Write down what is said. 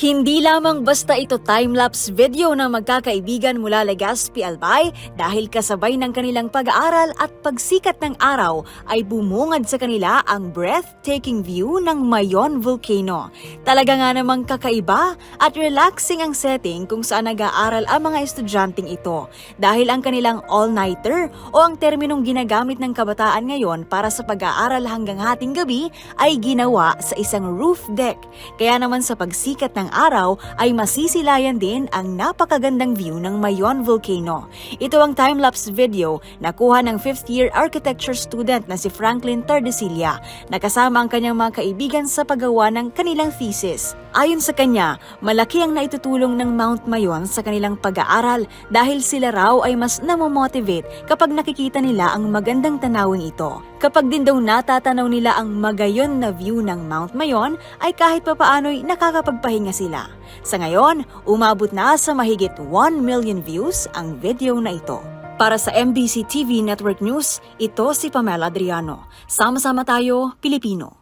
Hindi lamang basta ito time-lapse video ng magkakaibigan mula Legazpi Albay dahil kasabay ng kanilang pag-aaral at pagsikat ng araw ay bumungad sa kanila ang breathtaking view ng Mayon Volcano. Talaga nga namang kakaiba at relaxing ang setting kung saan nag-aaral ang mga estudyanteng ito dahil ang kanilang all-nighter o ang terminong ginagamit ng kabataan ngayon para sa pag-aaral hanggang hating gabi ay ginawa sa isang roof deck. Kaya naman sa pagsikat ng araw ay masisilayan din ang napakagandang view ng Mayon Volcano. Ito ang time-lapse video na kuha ng 5th year architecture student na si Franklin Tardesilia na kasama ang kanyang mga kaibigan sa paggawa ng kanilang thesis. Ayon sa kanya, malaki ang naitutulong ng Mount Mayon sa kanilang pag-aaral dahil sila raw ay mas namomotivate kapag nakikita nila ang magandang tanawin ito. Kapag din daw natatanaw nila ang magayon na view ng Mount Mayon ay kahit papaano'y nakakapagpahinga sila. Sa ngayon, umabot na sa mahigit 1 million views ang video na ito. Para sa MBC TV Network News, ito si Pamela Adriano. Sama-sama tayo, Pilipino.